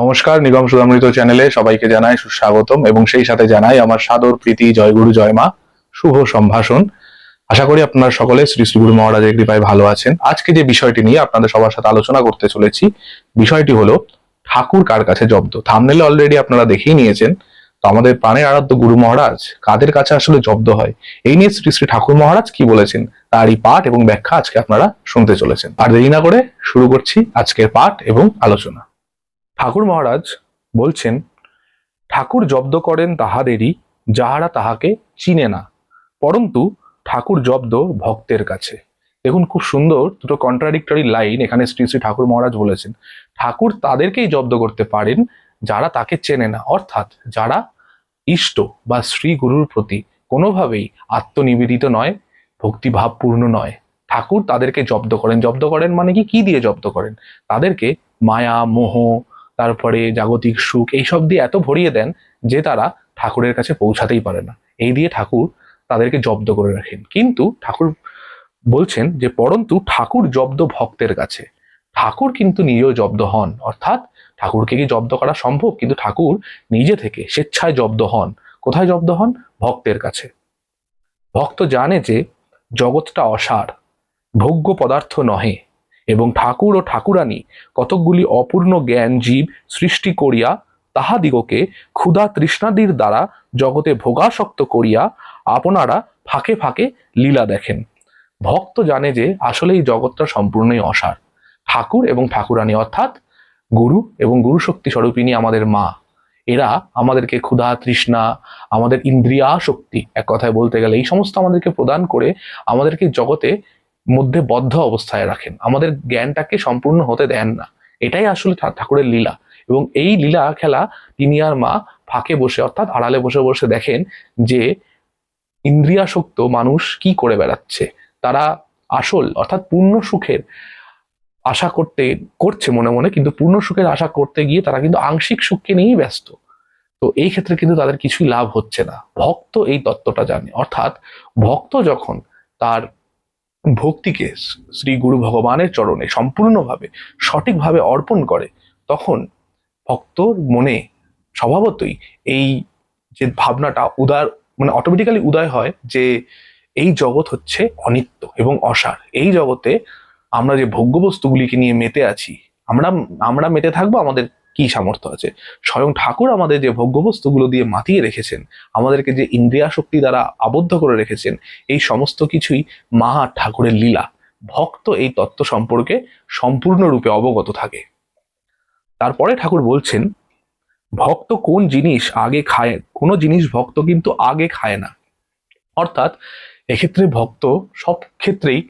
নমস্কার, নিগম সুধামৃত চ্যানেলে সবাইকে জানাই সুস্বাগতম এবং সেই সাথে জানাই আমার সাদর প্রীতি জয়গুরু জয়মা শুভ সম্ভাষণ। আশা করি আপনারা সকলে শ্রী শ্রী গুরু মহারাজের কৃপায় ভালো আছেন। আজকে যে বিষয়টি নিয়ে আপনাদের সবার সাথে আলোচনা করতে চলেছি, বিষয়টি হলো ঠাকুর কার কাছে জব্দ? থামনেলে অলরেডি আপনারা দেখেই নিয়েছেন। তো আমাদের প্রাণের আরাধ্য গুরু মহারাজ, কাদের কাছে আসলে জব্দ হয়? এই নিয়ে শ্রী শ্রী ঠাকুর মহারাজ কি বলেছেন? তারই পাঠ এবং ব্যাখ্যা আজকে আপনারা শুনতে চলেছেন। আর দেরি না করে শুরু করছি আজকের পাঠ এবং আলোচনা। ঠাকুর মহারাজ বলছেন, ঠাকুর জব্দ করেন তাহাদেরই যাহারা তাহাকে চিনে না। পরন্তু ঠাকুর জব্দ ভক্তের কাছে। দেখুন খুব সুন্দর দুটো কন্ট্রাডিক্টরি লাইন এখানে শ্রী শ্রী ঠাকুর মহারাজ বলেছেন, ঠাকুর তাদেরকেই জব্দ করতে পারেন যারা তাকে চেনে না। অর্থাৎ যারা ইষ্ট বা শ্রী গুরুর প্রতি কোনোভাবেই আত্মনিবেদিত নয়, ভক্তিভাবপূর্ণ নয়। ঠাকুর তাদেরকে জব্দ করেন। জব্দ করেন মানে কি? কি দিয়ে জব্দ করেন? তাদেরকে মায়া, মোহ তারপরে জাগতিক সুখ, এইসব দিয়ে এত ভরিয়ে দেন যে তারা ঠাকুরের কাছে পৌঁছাতেই পারে না। এই দিয়ে ঠাকুর তাদেরকে জব্দ করে রাখেন। কিন্তু ঠাকুর বলছেন যে, পরন্তু ঠাকুর জব্দ ভক্তের কাছে। ঠাকুর কিন্তু নিজেও জব্দ হন। অর্থাৎ ঠাকুরকে কি জব্দ করা সম্ভব? কিন্তু ঠাকুর নিজে থেকে স্বেচ্ছায় জব্দ হন। কোথায় জব্দ হন? ভক্তের কাছে। ভক্ত জানে যে জগৎটা অসার ভোগ্য পদার্থ নহে। এবং ঠাকুর ও ঠাকুরানী কতকগুলি অপূর্ণ জ্ঞান জীব সৃষ্টি করিয়া তাহাদিগকে ক্ষুধা তৃষ্ণাদির দ্বারা জগতে ভোগাসক্ত করিয়া আপনারা ফাঁকে ফাঁকে লীলা দেখেন। ভক্ত জানে যে আসলে এই জগৎটা সম্পূর্ণই অসার। ঠাকুর এবং ঠাকুরানী অর্থাৎ গুরু এবং গুরু শক্তি স্বরূপিনী আমাদের মা। এরা আমাদেরকে ক্ষুধা, তৃষ্ণা, আমাদের ইন্দ্রিয়া শক্তি এক কথায় বলতে গেলে এই সমস্ত আমাদেরকে প্রদান করে আমাদেরকে জগতে মধ্যে বদ্ধ অবস্থায় রাখেন। আমাদের জ্ঞানটাকে সম্পূর্ণ হতে দেন না। এটাই আসলে ঠাকুরের লীলা। এবং এই লীলা খেলা তিনি আর মা ফাঁকে বসে, অর্থাৎ আড়ালে বসে বসে দেখেন যে ইন্দ্রিয়াসক্ত মানুষ কি করে বেড়াচ্ছে। তারা আসল, অর্থাৎ পূর্ণ সুখের আশা করতে, করছে মনে মনে, কিন্তু পূর্ণ সুখের আশা করতে গিয়ে তারা কিন্তু আংশিক সুখকে নিয়েই ব্যস্ত। তো এই ক্ষেত্রে কিন্তু তাদের কিছুই লাভ হচ্ছে না। ভক্ত এই তত্ত্বটা জানে। অর্থাৎ ভক্ত যখন তার ভক্তিকে শ্রী গুরু ভগবানের চরণে সম্পূর্ণভাবে, সঠিকভাবে অর্পণ করে, তখন ভক্তর মনে স্বভাবতই এই যে ভাবনাটা উদার মানে অটোমেটিক্যালি উদয় হয় যে এই জগৎ হচ্ছে অনিত্য এবং অসার। এই জগতে আমরা যে ভোগ্য বস্তুগুলিকে নিয়ে মেতে আছি, আমরা আমরা মেতে থাকব, আমাদের কি সামর্থ্য আছে? স্বয়ং ঠাকুর আমাদের যে ভোগ্য বস্তুগুলো দিয়ে মাতিয়ে রেখেছেন, আমাদেরকে যে ইন্দ্রিয়া শক্তি দ্বারা আবদ্ধ করে রেখেছেন, এই সমস্ত কিছুই মা ঠাকুরের লীলা। ভক্ত এই তত্ত্ব সম্পর্কে সম্পূর্ণরূপে অবগত থাকে। তারপরে ঠাকুর বলছেন, ভক্ত কোন জিনিস আগে খায়, কোনো জিনিস ভক্ত কিন্তু আগে খায় না। অর্থাৎ এক্ষেত্রে ভক্ত সব ক্ষেত্রেই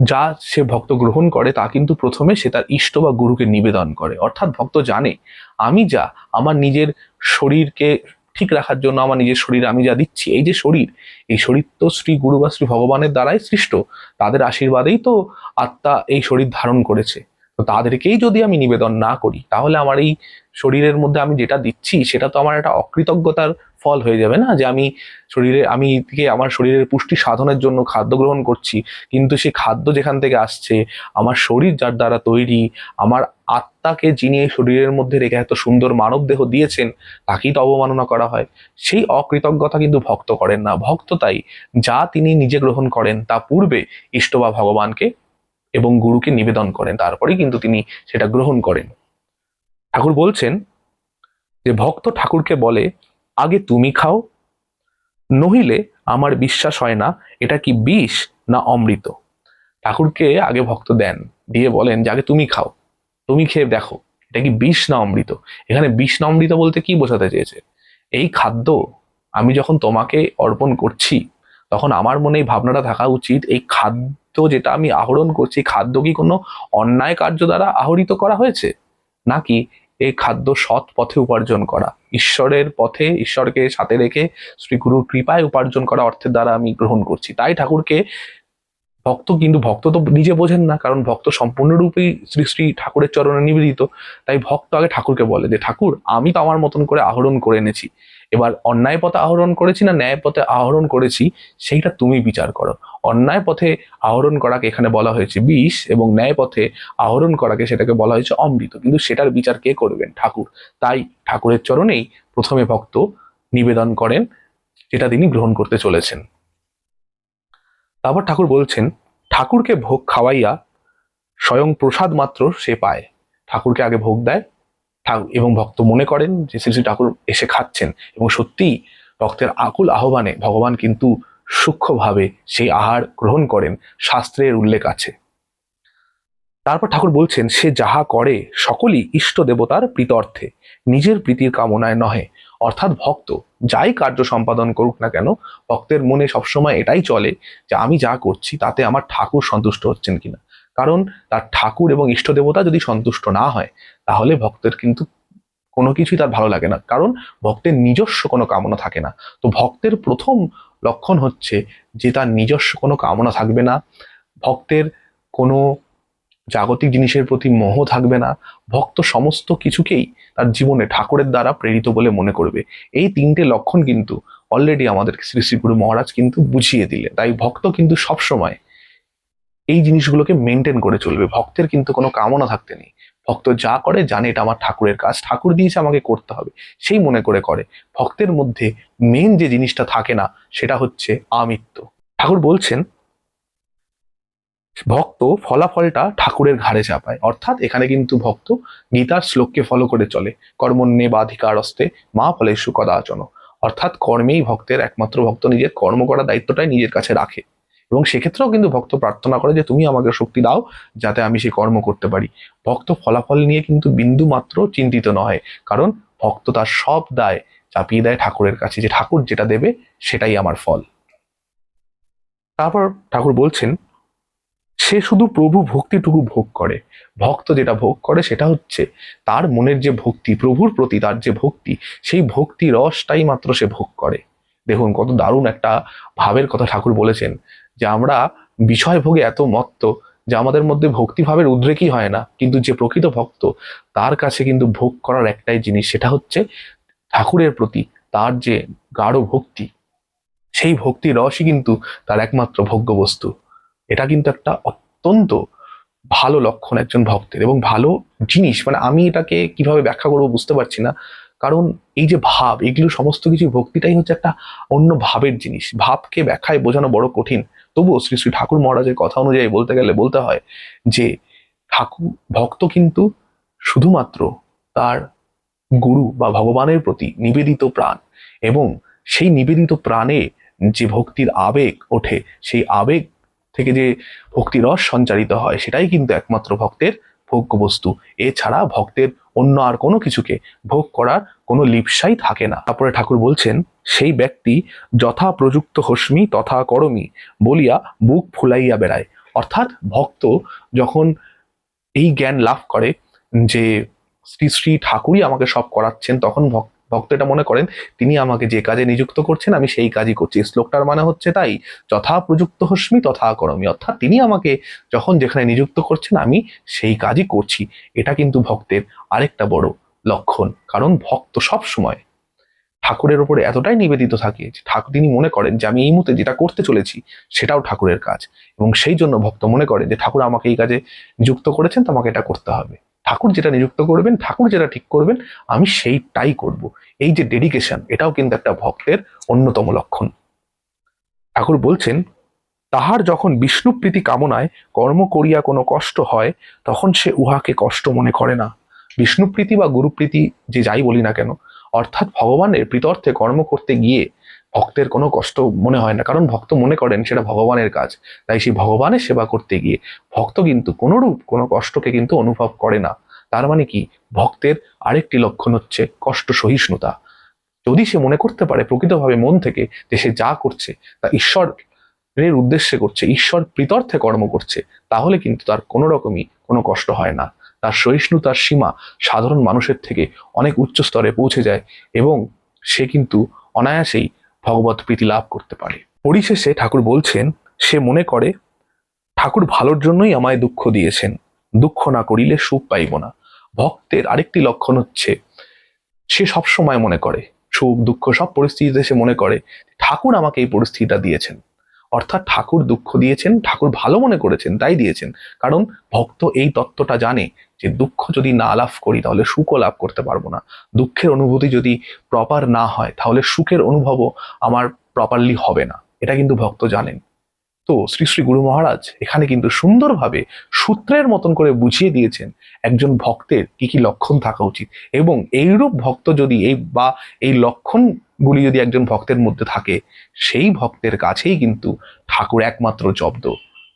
যা সে ভক্ত গ্রহণ করে তা কিন্তু প্রথমে সে তার ইষ্ট বা গুরুকে নিবেদন করে। অর্থাৎ ভক্ত জানে, আমি যা, আমার নিজের শরীরকে ঠিক রাখার জন্য আমার নিজের শরীর আমি যা দিচ্ছি, এই যে শরীর, এই শরীর তো শ্রী গুরু বা শ্রী ভগবানের দ্বারাই সৃষ্ট। তাদের আশীর্বাদেই তো আত্মা এই শরীর ধারণ করেছে। তো তাদেরকেই যদি আমি নিবেদন না করি, তাহলে আমার এই শরীরের মধ্যে আমি যেটা দিচ্ছি, সেটা তো আমার একটা অকৃতজ্ঞতার ফল হয়ে যাবে না? যে আমি শরীরে, আমি থেকে আমার শরীরের পুষ্টি সাধনের জন্য খাদ্য গ্রহণ করছি, কিন্তু সেই খাদ্য যেখান থেকে আসছে, আমার শরীর যার দ্বারা তৈরি, আমার আত্মাকে যিনি এই শরীরের মধ্যে রেখে এত সুন্দর মানব দেহ দিয়েছেন, তাকেই তো অবমাননা করা হয়। সেই অকৃতজ্ঞতা কিন্তু ভক্ত করেন না। ভক্ত তাই, যা তিনি নিজে গ্রহণ করেন, তা পূর্বে ইষ্ট বা ভগবানকে এবং গুরুকে নিবেদন করেন। তারপরেই কিন্তু তিনি সেটা গ্রহণ করেন। ঠাকুর বলছেন যে, ভক্ত ঠাকুরকে বলে, আগে তুমি খাও, নহিলে আমার বিশ্বাস হয় না, এটা কি বিষ না অমৃত? ঠাকুরকে আগে ভক্ত দেন, দিয়ে বলেন যে, আগে তুমি খাও, তুমি খেয়ে দেখো, এটা কি বিষ না অমৃত? এখানে বিষ না অমৃত বলতে কি বোঝাতে চেয়েছে? এই খাদ্য আমি যখন তোমাকে অর্পণ করছি, তখন আমার মনে এই ভাবনাটা থাকা উচিত, এই খাদ্য যেটা আমি আহরণ করছি, খাদ্য কি কোনো অন্যায় কার্য দ্বারা আহরিত করা হয়েছে? নাকি এই খাদ্য সৎ পথে উপার্জন করা? ঈশ্বরের পথে, ঈশ্বরকে সাথে রেখে শ্রী গুরুর কৃপায় উপার্জন করা অর্থের দ্বারা আমি গ্রহণ করছি। তাই ঠাকুরকে ভক্ত কিন্তু ভক্ত তো নিজে বোঝেন না, কারণ ভক্ত সম্পূর্ণরূপেই শ্রী শ্রী ঠাকুরের চরণে নিবেদিত। তাই ভক্ত আগে ঠাকুরকে বলে যে, ঠাকুর, আমি তো আমার মতন করে আহরণ করে এনেছি। এবার অন্যায় পথে আহরণ করেছি না ন্যায় পথে আহরণ করেছি, সেইটা তুমি বিচার করো। অন্যায় পথে আহরণ করাকে এখানে বলা হয়েছে বিষ এবং ন্যায় পথে আহরণ করাকে সেটাকে বলা হয়েছে অমৃত। কিন্তু সেটার বিচার কে করবেন? ঠাকুর। তাই ঠাকুরের চরণেই প্রথমে ভক্ত নিবেদন করেন, যেটা তিনি গ্রহণ করতে চলেছেন। তারপর ঠাকুর বলছেন, ঠাকুরকে ভোগ খাওয়াইয়া স্বয়ং প্রসাদ মাত্র সে পায়। ঠাকুরকে আগে ভোগ দেয় এবং ভক্ত মনে করেন যে শ্রী শ্রী ঠাকুর এসে খাচ্ছেন এবং সত্যিই ভক্তের আকুল আহ্বানে ভগবান কিন্তু সূক্ষ্মভাবে সেই আহার গ্রহণ করেন, শাস্ত্রের উল্লেখ আছে। তারপর ঠাকুর বলছেন, সে যাহা করে, সকলই ইষ্ট দেবতার প্রীতর্থে, নিজের প্রীতির কামনায় নহে। অর্থাৎ ভক্ত যাই কার্য সম্পাদন করুক না কেন, ভক্তের মনে সবসময় এটাই চলে যে আমি যা করছি তাতে আমার ঠাকুর সন্তুষ্ট হচ্ছেন কিনা। কারণ তার ঠাকুর এবং ইষ্ট দেবতা যদি সন্তুষ্ট না হয়, তাহলে ভক্তের কিন্তু কোনো কিছুই তার ভালো লাগে না। কারণ ভক্তের নিজস্ব কোনো কামনা থাকে না। তো ভক্তের প্রথম লক্ষণ হচ্ছে যে তার নিজস্ব কোনো কামনা থাকবে না। ভক্তের কোনো জাগতিক জিনিসের প্রতি মোহ থাকবে না। ভক্ত সমস্ত কিছুকেই তার জীবনে ঠাকুরের দ্বারা প্রেরিত বলে মনে করবে। এই তিনটে লক্ষণ কিন্তু অলরেডি আমাদের শ্রী শ্রী গুরু মহারাজ কিন্তু বুঝিয়ে দিলে তাই ভক্ত কিন্তু সবসময় এই জিনিসগুলোকে মেনটেন করে চলবে। ভক্তের কিন্তু কোনো কামনা থাকতে নেই। ভক্ত যা করে জানে এটা আমার ঠাকুরের কাজ। ঠাকুর দিয়েছে, আমাকে করতে হবে। সেই মনে করে করে। ভক্তের মধ্যে মেন যে জিনিসটা থাকে না, সেটা হচ্ছে আমিত্ব। ঠাকুর বলছেন, ভক্ত ফলাফলটা ঠাকুরের ঘাড়ে চাপায়। অর্থাৎ এখানে কিন্তু ভক্ত গীতার শ্লোককে ফলো করে চলে। কর্মণ্যে বাধিকারস্তে মা ফলেষু কদাচন। অর্থাৎ কর্মেই ভক্তের একমাত্র ভক্ত নিজের কর্ম করার দায়িত্বটাই নিজের কাছে রাখে। এবং সেক্ষেত্রেও কিন্তু ভক্ত প্রার্থনা করে যে, তুমি আমাকে শক্তি দাও যাতে আমি সেই কর্ম করতে পারি। ভক্ত ফলাফল নিয়ে কিন্তু বিন্দু মাত্র চিন্তিত নয়। কারণ ভক্ত তার সব দায় চাপিয়ে দেয় ঠাকুরের কাছে, যে ঠাকুর যেটা দেবে সেটাই আমার ফল। তারপর ঠাকুর বলছেন, সে শুধু প্রভু ভক্তিটুকু ভোগ করে। ভক্ত যেটা ভোগ করে সেটা হচ্ছে তার মনের যে ভক্তি, প্রভুর প্রতি তার যে ভক্তি, সেই ভক্তি রসটাই মাত্র সে ভোগ করে। দেখুন কত দারুণ একটা ভাবের কথা ঠাকুর বলেছেন। যে আমরা বিষয় ভোগে এত মত্ত যে আমাদের মধ্যে ভক্তিভাবের উদ্রেকই হয় না, কিন্তু যে প্রকৃত ভক্ত তার কাছে কিন্তু ভোগ করার একটাই জিনিস, সেটা হচ্ছে ঠাকুরের প্রতি তার যে গাঢ় ভক্তি, সেই ভক্তি রসই কিন্তু তার একমাত্র ভোগ্য বস্তু। এটা কিন্তু একটা অত্যন্ত ভালো লক্ষণ একজন ভক্তের এবং ভালো জিনিস। মানে আমি এটাকে কীভাবে ব্যাখ্যা করব বুঝতে পারছি না। কারণ এই যে ভাব, এগুলো সমস্ত কিছু ভক্তিটাই হচ্ছে একটা অন্য ভাবের জিনিস। ভাবকে ব্যাখ্যায় বোঝানো বড় কঠিন। তবুও শ্রী শ্রী ঠাকুর মহারাজের কথা অনুযায়ী বলতে গেলে বলতে হয় যে, ঠাকুর, ভক্ত কিন্তু শুধুমাত্র তার গুরু বা ভগবানের প্রতি নিবেদিত প্রাণ এবং সেই নিবেদিত প্রাণে যে ভক্তির আবেগ ওঠে, সেই আবেগ থেকে যে ভক্তি রস সঞ্চারিত হয়, সেটাই কিন্তু একমাত্র ভক্তের ভোগ্য বস্তু এছাড়া ভক্তের অন্য আর কোনো কিছুকে ভোগ করার কোনো লিপসাই থাকে না। তারপরে ঠাকুর বলছেন সেই ব্যক্তি যথা প্রযুক্ত হস্মি তথা করমি বলিয়া বুক ফুলাইয়া বেড়ায়। অর্থাৎ ভক্ত যখন এই জ্ঞান লাভ করে যে শ্রী শ্রী ঠাকুরই আমাকে সব করাচ্ছেন, তখন ভক- ভক্ত এটা মনে করেন, তিনি আমাকে যে কাজে নিযুক্ত করছেন, আমি সেই কাজই করছি। শ্লোকটার মানে হচ্ছে তাই, যথা প্রযুক্ত হস্মি তথা করমি। অর্থাৎ তিনি আমাকে যখন যেখানে নিযুক্ত করছেন, আমি সেই কাজই করছি। এটা কিন্তু ভক্তের আরেকটা বড় লক্ষণ। কারণ ভক্ত সব সময় ঠাকুরের উপরে এতটাই নিবেদিত থাকে, যে ঠাকুর তিনি মনে করেন যে আমি এই মুহূর্তে যেটা করতে চলেছি সেটাও ঠাকুরের কাজ। এবং সেই জন্য ভক্ত মনে করে যে ঠাকুর আমাকে এই কাজে নিযুক্ত করেছেন, তো আমাকে এটা করতে হবে। ঠাকুর যেটা নিযুক্ত করবেন, ঠাকুর যেটা ঠিক করবেন, আমি সেইটাই করব। এই যে ডেডিকেশন এটাও কিন্তু একটা ভক্তের অন্যতম লক্ষণ। ঠাকুর বলছেন, তাহার যখন বিষ্ণুপ্রীতি কামনায় কর্ম করিয়া কোনো কষ্ট হয়, তখন সে উহাকে কষ্ট মনে করে না। বিষ্ণুপ্রীতি বা গুরুপ্রীতি যে যাই বলি না কেন অর্থাৎ ভগবানের প্রীতর্থে কর্ম করতে গিয়ে ভক্তের কোনো কষ্ট মনে হয় না। কারণ ভক্ত মনে করেন সেটা ভগবানের কাজ। তাই সেই ভগবানের সেবা করতে গিয়ে ভক্ত কিন্তু কোনোরূপ কোনো কষ্টকে কিন্তু অনুভব করে না। তার মানে কি? ভক্তের আরেকটি লক্ষণ হচ্ছে কষ্ট সহিষ্ণুতা। যদি সে মনে করতে পারে প্রকৃতভাবে মন থেকে যে সে যা করছে তা ঈশ্বরের উদ্দেশ্যে করছে, ঈশ্বর প্রীতর্থে কর্ম করছে, তাহলে কিন্তু তার কোনো রকমই কোনো কষ্ট হয় না। তার সহিষ্ণুতার সীমা সাধারণ মানুষের থেকে অনেক উচ্চ স্তরে পৌঁছে যায় এবং সে কিন্তু অনায়াসেই ভগবত প্রীতি লাভ করতে পারে। পরিশেষে ঠাকুর বলছেন, সে মনে করে, ঠাকুর ভালোর জন্যই আমায় দুঃখ দিয়েছেন। দুঃখ না করিলে সুখ পাইব না। ভক্তের আরেকটি লক্ষণ হচ্ছে, সে সবসময় মনে করে, সুখ, দুঃখ সব পরিস্থিতিতে সে মনে করে, ঠাকুর আমাকে এই পরিস্থিতিটা দিয়েছেন। অর্থাৎ ঠাকুর দুঃখ দিয়েছেন, ঠাকুর ভালো মনে করেছেন, তাই দিয়েছেন। কারণ ভক্ত এই তত্ত্বটা জানে যে দুঃখ যদি না লাভ করি, তাহলে সুখও লাভ করতে পারব না। দুঃখের অনুভূতি যদি প্রপার না হয়, তাহলে সুখের অনুভবও আমার প্রপারলি হবে না। এটা কিন্তু ভক্ত জানেন। তো শ্রী শ্রী গুরু মহারাজ এখানে কিন্তু সুন্দরভাবে সূত্রের মতন করে বুঝিয়ে দিয়েছেন একজন ভক্তের কি কি লক্ষণ থাকা উচিত। এবং এইরূপ ভক্ত যদি এই বা এই লক্ষণগুলি যদি একজন ভক্তের মধ্যে থাকে, সেই ভক্তের কাছেই কিন্তু ঠাকুর একমাত্র জব্দ।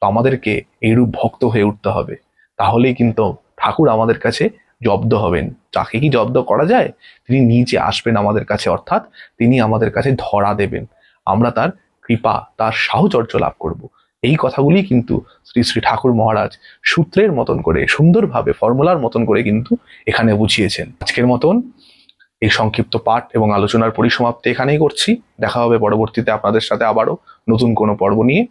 তো আমাদেরকে এইরূপ ভক্ত হয়ে উঠতে হবে। তাহলেই কিন্তু ঠাকুর আমাদের কাছে জব্দ হবেন। যাকে কি জব্দ করা যায়, তিনি নিজে আসবেন আমাদের কাছে, অর্থাৎ তিনি আমাদের কাছে ধরা দেবেন। আমরা তার কৃপা, তার সাহচর্য লাভ করব। এই কথাগুলি কিন্তু শ্রী শ্রী ঠাকুর মহারাজ সূত্রের মতন করে, সুন্দরভাবে, ফর্মুলার মতন করে কিন্তু এখানে বুঝিয়েছেন। আজকের মতন এই সংক্ষিপ্ত পাঠ এবং আলোচনার পরিসমাপ্তি এখানেই করছি। দেখা হবে পরবর্তীতে আপনাদের সাথে আবারও নতুন কোনো পর্ব নিয়ে।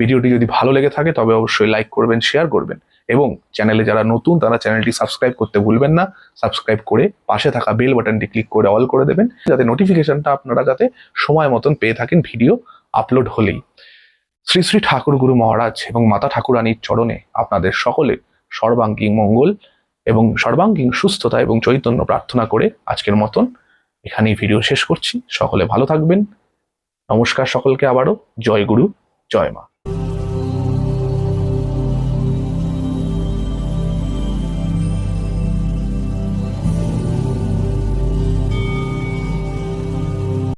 ভিডিওটি যদি ভালো লেগে থাকে, তবে অবশ্যই লাইক করবেন শেয়ার করবেন এবং চ্যানেলে যারা নতুন, তারা চ্যানেলটি সাবস্ক্রাইব করতে ভুলবেন না। সাবস্ক্রাইব করে পাশে থাকা বেল বাটনটি ক্লিক করে অল করে দেবেন, যাতে নোটিফিকেশনটা আপনারা যাতে সময় মতন পেয়ে থাকেন ভিডিও আপলোড হলেই। শ্রী শ্রী ঠাকুর গুরু মহারাজ এবং মাতা ঠাকুরানীর চরণে আপনাদের সকলের সর্বাঙ্গীন মঙ্গল এবং সর্বাঙ্গীন সুস্থতা এবং চৈতন্য প্রার্থনা করে আজকের মতন এখানেই ভিডিও শেষ করছি। সকলে ভালো থাকবেন। নমস্কার সকলকে আবারও। জয় গুরু, জয় মা।